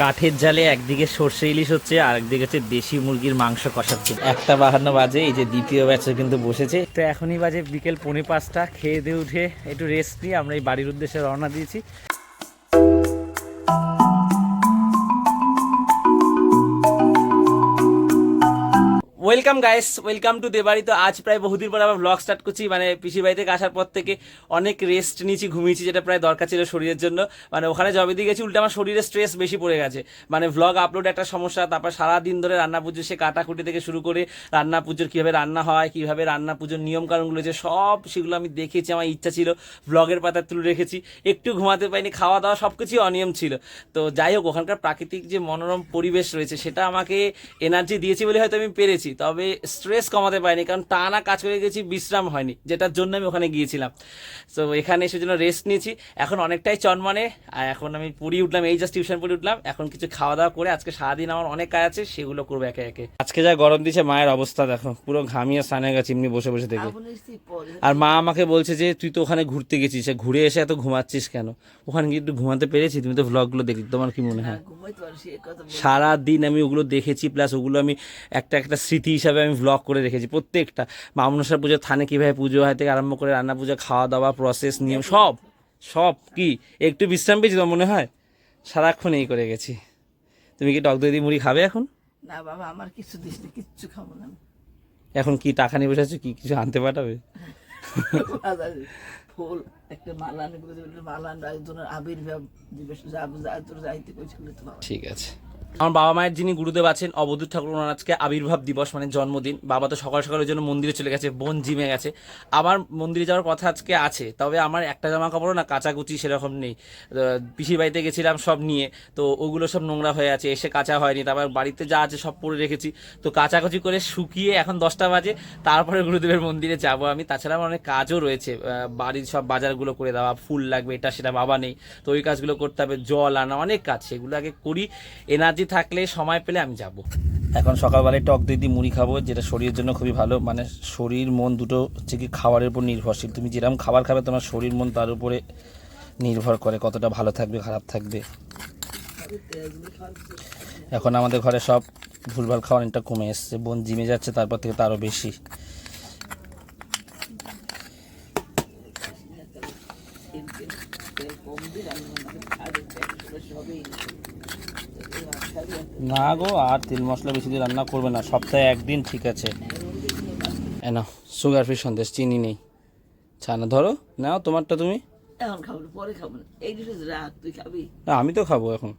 কাঠের জালে একদিকে সর্ষে ইলিশ হচ্ছে আর একদিকে হচ্ছে দেশি মুরগির মাংস কষাচ্ছে। একটা বাহান্ন বাজে, এই যে দ্বিতীয় ব্যাচে কিন্তু বসেছে। তো এখনই বাজে বিকেল পৌনে পাঁচটা, খেয়ে দিয়ে উঠে একটু রেস্ট নিয়ে আমরা এই বাড়ির উদ্দেশ্যে রওনা দিয়েছি। ওয়েলকাম গাইস ওয়েলকাম টু দেবাড়ি তো আজ প্রায় বহুদিন পর আবার ব্লগ স্টার্ট করছি। মানে পিসির বাড়ি থেকে আসার পর থেকে অনেক রেস্ট নিয়েছি, ঘুমিয়েছি, যেটা প্রায় দরকার ছিল শরীরের জন্য। মানে ওখানে জবে দিয়ে গেছি, উল্টে আমার শরীরে স্ট্রেস বেশি পড়ে গেছে। মানে ব্লগ আপলোড একটা সমস্যা, তারপর সারা দিন ধরে রান্না পুজো, সে কাটাকুটি থেকে শুরু করে রান্না পুজোর কীভাবে রান্না হয়, কীভাবে রান্না পুজোর নিয়মকানুনগুলো যে সব সেগুলো আমি দেখেছি, আমার ইচ্ছা ছিল। ব্লগের পাতা তুলে রেখেছি। একটু ঘুমাতে পারিনি খাওয়া দাওয়া সব কিছুই অনিয়ম ছিল। তো যাই হোক, ওখানকার প্রাকৃতিক যে মনোরম পরিবেশ রয়েছে, সেটা আমাকে এনার্জি দিয়েছি বলে হয়তো আমি পেরেছি। তবে স্ট্রেস কমাতে পারিনি কারণ টানা কাজ করে গেছি বিশ্রাম হয়নি যেটার জন্য আমি ওখানে গিয়েছিলাম। তো এখানে এসে জন্য রেস্ট নিয়েছি। এখন অনেকটাই চনমানে আর এখন আমি পড়ি উঠলাম এই জাস্ট টিউশন পড়ে উঠলাম। এখন কিছু খাওয়া দাওয়া করে আজকে সারাদিন আমার অনেক কাজ আছে সেগুলো করব একে একে। আজকে যা গরম দিচ্ছে মায়ের অবস্থা দেখো পুরো ঘামিয়ে স্নানে গেছে এমনি বসে বসে থেকে আর মা আমাকে বলছে যে তুই তো ওখানে ঘুরতে গেছিস ঘুরে এসে এত ঘুমাচ্ছিস কেন? ওখানে কি একটু ঘুমাতে পেরেছি তুমি তো ভ্লগগুলো দেখি তোমার কি মনে হয়? সারা দিন আমি ওগুলো দেখেছি প্লাস ওগুলো আমি একটা একটা স্মৃতি হিসাবে আমি ভ্লগ করে রেখেছি প্রত্যেকটা। মামনসার পুজো থানে কীভাবে পুজো হয় থেকে আরম্ভ করে রান্না পুজো খাওয়া দাওয়া প্রসেস নিয়ম সব সব কি? একটু বিশ্রাম পেয়েছি তোমার মনে হয়? সারাক্ষণ এই করে গেছি। তুমি কি টক দই দিয়ে মুড়ি খাবে এখন? না বাবা আমার কিছু দিস না কিচ্ছু খাব না এখন কি টাকা নিয়ে বসে আছো? কি কিছু আনতে পাঠাবে? ফুল একটা মালা দেবে, মালা আবির্ভাব যাইতে কইছিল ঠিক আছে। আমার বাবা মায়ের যিনি গুরুদেব আছেন, অবধূত ঠাকুর ওনার আজকে আবির্ভাব দিবস মানে জন্মদিন। বাবা তো সকাল সকালের জন্য মন্দিরে চলে গেছে, বোন জিমে গেছে। আমার মন্দিরে যাওয়ার কথা আজকে আছে, তবে আমার একটা জামা কাপড়ও না, কাচাকুচি সেরকম নেই। পিসির বাড়িতে গেছিলাম সব নিয়ে, তো ওগুলো সব নোংরা হয়ে আছে, এসে কাঁচা হয়নি, তারপর বাড়িতে যা আছে সব পরে রেখেছি। তো কাচাকুচি করে শুকিয়ে এখন দশটা বাজে, তারপরে গুরুদেবের মন্দিরে যাব আমি। তাছাড়া আমার অনেক কাজও রয়েছে বাড়ির সব বাজারগুলো করে দেওয়া, ফুল লাগবে এটা সেটা বাবা নেই, তো ওই কাজগুলো করতে হবে, জল আনা, অনেক কাজ, সেগুলো আগে করি। এনার্জি থাকলে সময় পেলে আমি যাব। এখন সকালবেলায় টক দই দিয়ে মুড়ি খাব, যেটা শরীরের জন্য খুবই ভালো। মানে শরীর, মন দুটো হচ্ছে কি খাবারের উপর নির্ভরশীল। তুমি যেরকম খাবার খাবে, তোমার শরীর, মন তার উপরে নির্ভর করে কতটা ভালো থাকবে, খারাপ থাকবে। এখন আমাদের ঘরে সব ভুলভাল খাওয়া অনেকটা কমে এসছে। বোন জিমে যাচ্ছে, তারপর থেকে তো আরও বেশি। না গো আর তেল মশলা বেশি দিয়ে রান্না করবে না। সপ্তাহে একদিন ঠিক আছে। নাও সুগার ফ্রি সন্দেশ চিনি নেই। ছানা ধরো নাও তোমারটা তুমি। এখন খাব পরে খাব না। এই রাখ তুই খাবি? না, আমি তো খাব এখন।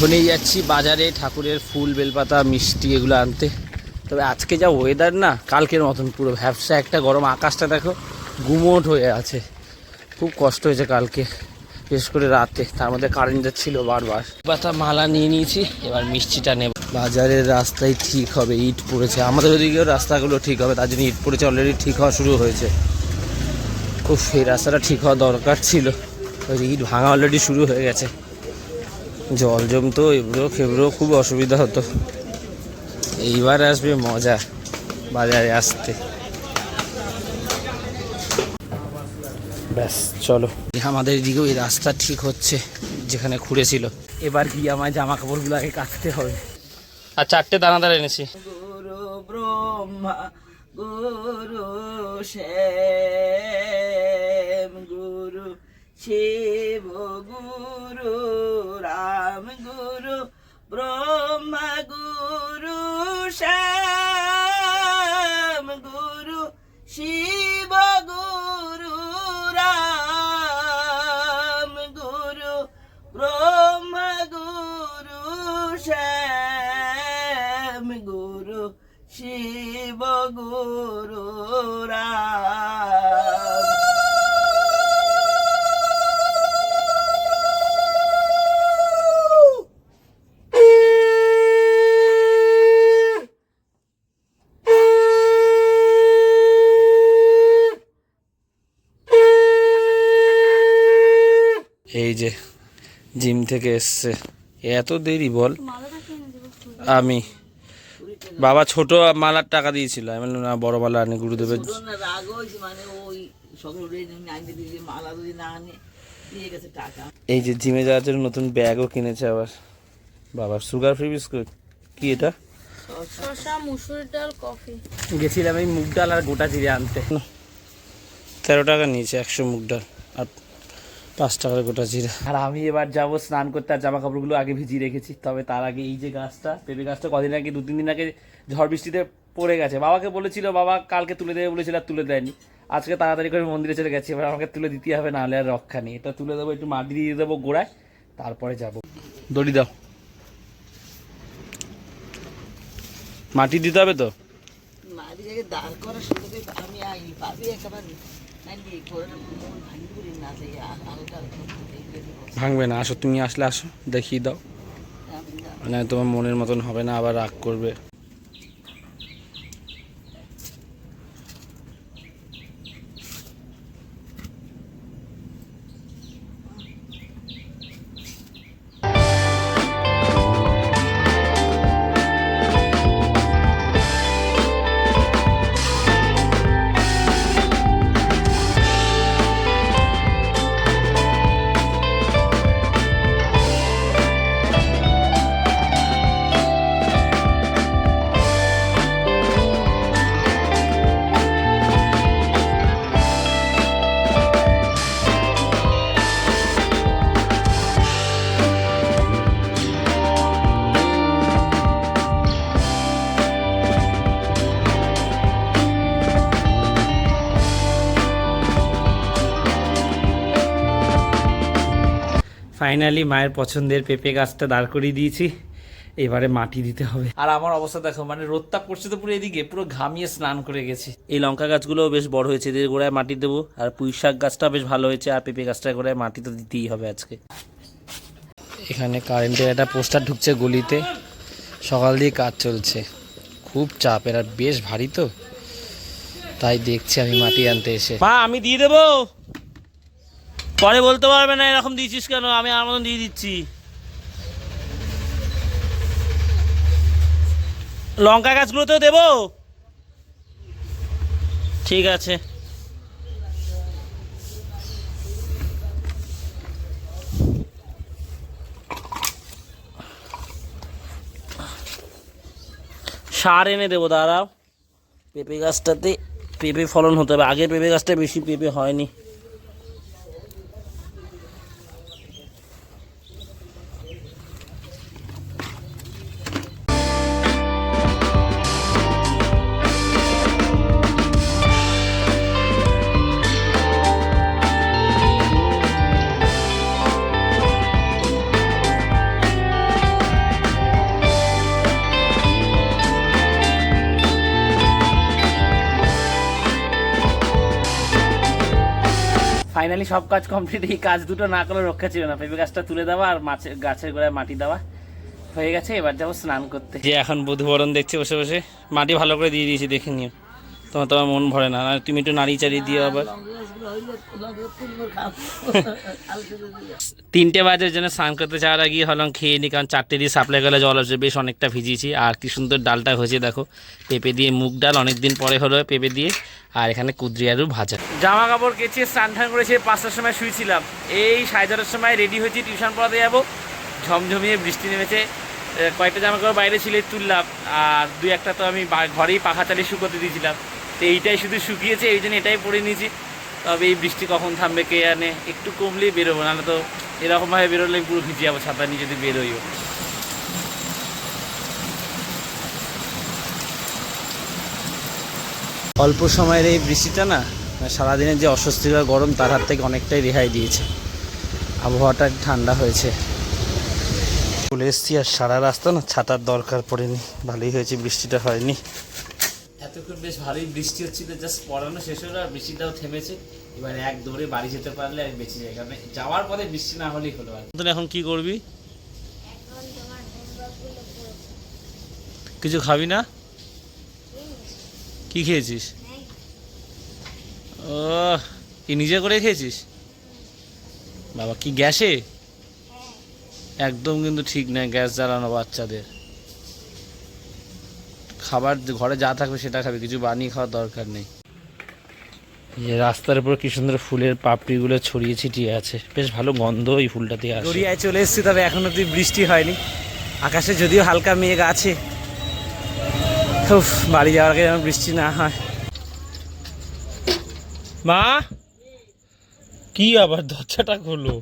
এখনই যাচ্ছি বাজারে ঠাকুরের ফুল, বেলপাতা, মিষ্টি এগুলো আনতে। তবে আজকে যা ওয়েদার না, কালকের মতন পুরো ভ্যাবসা একটা গরম আকাশটা দেখো, গুমোট হয়ে আছে। খুব কষ্ট হয়েছে কালকে, বিশেষ করে রাতে। তার মধ্যে কারেন্ট যাচ্ছিল বারবার। পাতা মালা নিয়ে নিয়েছি, এবার মিষ্টিটা নেব। বাজারের রাস্তায় ঠিক হবে, ইট পড়েছে। আমাদের ওদিকেও রাস্তাগুলো ঠিক হবে, তার জন্য ইট পড়েছে অলরেডি ঠিক হওয়া শুরু হয়েছে। খুব সেই রাস্তাটা ঠিক হওয়া দরকার ছিল। ওই ইট ভাঙা অলরেডি শুরু হয়ে গেছে। জল জমতো এবড়ো খেবড়ো খুব অসুবিধা হতো। এইবার আসবে মজা, বাজারে আসতে। ব্যাস, চলো। আমাদের এদিকেও এই রাস্তা ঠিক হচ্ছে, যেখানে খুঁড়েছিল। এবার গিয়ে আমার জামা কাপড়গুলো আগে কাটতে হবে। আর চারটে দানাদার এনেছি। গুরু ব্রহ্মা শ্যাম, গুরু শিব, গুরু রাম গুরু ব্রহ্মা গুরু শ্যাম গুরু শিব এই যে জিম থেকে এসছে। এত দেরি বল। আমি। বাবা ছোট মালার টাকা দিয়েছিল। আমি বললাম, না বড় মালা আনি গুরুদেবের মানে ওই সকল আইনে দিয়ে মালা যদি না আনে দিয়ে গেছে টাকা। এই যে জিমে যাওয়ার জন্য নতুন ব্যাগও কিনেছে আবার। বাবার সুগার ফ্রি বিস্কুট। কি এটা? শসা মুসুর ডাল কফি। গেছিলাম এই মুগ ডাল আর গোটা জিরে আনতে। তেরো টাকা নিয়েছে একশো মুগ ডাল। আর পাঁচ টাকার গোটা জিরে। আর আমি এবার যাব স্নান করতে আর জামা কাপড়গুলো আগে ভিজিয়ে রেখেছি। তবে তার আগে এই যে গাছটা পেঁপে গাছটা কদিন আগে দু তিন দিন আগে ঝড় বৃষ্টিতে পড়ে গেছে। বাবাকে বলেছিল বাবা কালকে তুলে দেবে বলেছিল আর তুলে দেয়নি। আজকে তাড়াতাড়ি করে মন্দিরে চলে গেছি এবার আমাকে তুলে দিতে হবে নাহলে আর রক্ষা নেই। এটা তুলে দেবো একটু মাটি দিয়ে দেবো গোড়ায় তারপরে যাব। দড়ি দাও। মাটি দিতে হবে তো? জায়গায় দাঁড় করার আমি ভাঙবে না আসো তুমি আসলে আসো দেখিয়ে দাও। মানে তোমার মনের মতন হবে না আবার রাগ করবে। ফাইনালি মায়ের পছন্দের পেঁপে গাছটা দাঁড় করিয়ে দিয়েছি। এবারে মাটি দিতে হবে। আর আমার অবস্থা দেখো মানে রোদটা পড়ছে তো পুরো এদিকে পুরো ঘামিয়ে স্নান করে গেছি। এই লঙ্কা গাছগুলো বেশ বড় হয়েছে এদের গোড়ায় মাটি দেবো। আর পুঁই শাক গাছটা বেশ ভালো হয়েছে আর পেঁপে গাছটা গোড়ায় মাটি তো দিতেই হবে আজকে। এখানে কারেন্টের একটা পোস্টার ঢুকছে গলিতে। সকাল দিয়ে কাজ চলছে। খুব চাপ এরা বেশ ভারী তো। তাই দেখছি আমি মাটি আনতে এসে। মা আমি দিয়ে দেবো? পরে বলতে পারবে না এরকম দিয়েছিস কেন? আমি আমার মতন দিয়ে দিচ্ছি। লঙ্কা গাছগুলোতেও দেবো? ঠিক আছে। সার এনে দেবো, দাঁড়াও। পেঁপে গাছটাতে পেঁপে ফলন হতে হবে। আগে পেঁপে গাছটা বেশি পেঁপে হয়নি। ফাইনালি সব কাজ কমপ্লিট এই কাজ দুটো না করলে রক্ষা ছিল না। পেঁপে গাছটা তুলে দেওয়া আর মাছের, গাছের গোড়ায় মাটি দেওয়া হয়ে গেছে। এবার যাব স্নান করতে। যে এখন বধুবরণ দেখছে বসে বসে, মাটি ভালো করে দিয়ে দিয়েছি, দেখে নিও। তোমার তোমার মন ভরে না। তুমি একটু নাড়ি চাড়ি দিও আবার। তিনটে বাজার জন্য স্নান করতে যাওয়ার আগে হলাম খেয়ে নি, কারণ চারটে দিয়ে সাপ্লাই করলে জল আসবে, বেশ অনেকটা ভিজিয়েছি। আর কি সুন্দর ডালটা হয়েছে, দেখো। পেঁপে দিয়ে মুগ ডাল অনেক দিন পরে হলো পেঁপে দিয়ে, আর এখানে কুদ্রি আলু ভাজা। জামা কাপড় কেচে স্নান টান করেছে পাঁচটার সময় শুয়েছিলাম। এই সাড়ে ছটার সময় রেডি হয়েছি টিউশন পড়াতে যাব। ঝমঝমিয়ে বৃষ্টি নেমেছে কয়েকটা জামা কাপড় বাইরে ছিলে তুললাম, আর দুই একটা তো আমি ঘরেই পাখা চালিয়ে শুকোতে দিয়েছিলাম। তো এইটাই শুধু শুকিয়েছে, এই জন্য এটাই পরে নিয়েছি। তবে এই বৃষ্টি কখন থামবে কে জানে? একটু কমলেই বেরোবো, নাহলে তো এরকমভাবে বেরোলে পুরো ভিজে যাব, ছাতা নিয়ে যদি বেরোইও। অল্প সময়ের এই বৃষ্টিটা না মানে সারাদিনের যে অস্বস্তিকর গরম, তার হাত থেকে অনেকটাই রেহাই দিয়েছে। আবহাওয়াটা ঠান্ডা হয়েছে। চলে এসছি আর সারা রাস্তা না ছাতার দরকার পড়েনি, ভালোই হয়েছে, বৃষ্টিটা হয়নি। এতক্ষণ বেশ ভালোই বৃষ্টি হচ্ছিল জাস্ট পড়ানো শেষ হলো আর বৃষ্টিটাও থেমেছে। এবার এক দৌড়ে বাড়ি যেতে পারলে আর বেঁচে যায় কারণ যাওয়ার পথে বৃষ্টি না হলেই হলো আর। তুই এখন কি করবি? কিছু খাবি না? কি খেয়েছিস? ও কি নিজে করে খেয়েছিস? বাবা কি গ্যাসে? একদম কিন্তু ঠিক নয় গ্যাস জ্বালানো বাচ্চাদের। খাবার ঘরে যা থাকবে সেটা খাবে কিছু বানিয়ে খাওয়ার দরকার নেই। যে রাস্তার উপর কি সুন্দর ফুলের পাপড়িগুলো ছড়িয়ে ছিটিয়ে আছে। বেশ ভালো গন্ধ এই ফুলটাতে আছে গড়িয়ায় চলে এসেছি তবে এখন অব্দি বৃষ্টি হয়নি। আকাশে যদিও হালকা মেঘ আছে। উফ, বাড়ি যাওয়ার আগে যেন বৃষ্টি না হয়। মা! কি আবার দরজাটা খোলো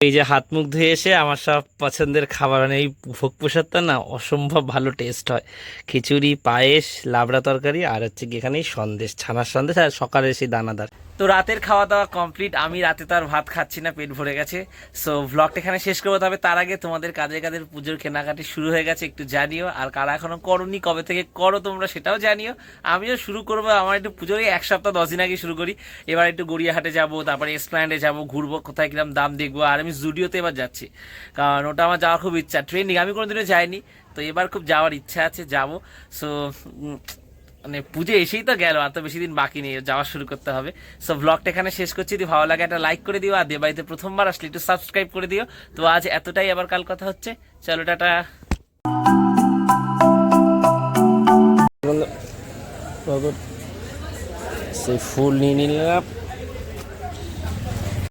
এই যে হাত মুখ ধুয়ে এসে আমার সব পছন্দের খাবার মানে এই ভোগ প্রসাদটা না অসম্ভব ভালো টেস্ট হয়। খিচুড়ি, পায়েস, লাবড়া তরকারি আর হচ্ছে কি এখানে সন্দেশ, ছানার সন্দেশ আর সকালে সেই দানাদার। তো রাতের খাওয়া দাওয়া কমপ্লিট আমি রাতে তো আর ভাত খাচ্ছি না, পেট ভরে গেছে। সো ব্লগটা এখানে শেষ করব তবে তার আগে তোমাদের কাদের কাদের পুজোর কেনাকাটি শুরু হয়ে গেছে একটু জানিও। আর কারা এখনও করনি, কবে থেকে করো তোমরা সেটাও জানিও। আমিও শুরু করব, আমার একটু পুজোর এক সপ্তাহ, দশ দিন আগে শুরু করি। এবার একটু গড়িয়াহাটে যাব, তারপরে এসপ্ল্যান্ডে যাব, ঘুরবো, কোথায় কিরম দাম দেখব, আর আমি জুডিওতে এবার যাচ্ছি। কারণ ওটা আমার যাওয়ার খুব ইচ্ছা। ট্রেনিং আমি কোনোদিনও যাইনি। তো এবার খুব যাওয়ার ইচ্ছা আছে, যাব। সো মানে পুজো এসেই তো গেল, আর তো বেশি দিন বাকি নেই, যাওয়া শুরু করতে হবে। সো ব্লগটা এখানে শেষ করছি। যদি ভালো লাগে একটা লাইক করে দিও, আর দেবাইতে প্রথমবার আসলে একটু সাবস্ক্রাইব করে দিও। তো আজ এতটাই, আবার কাল কথা হচ্ছে। চলো, টাটা। সেই ফুল নিয়ে নিলাম।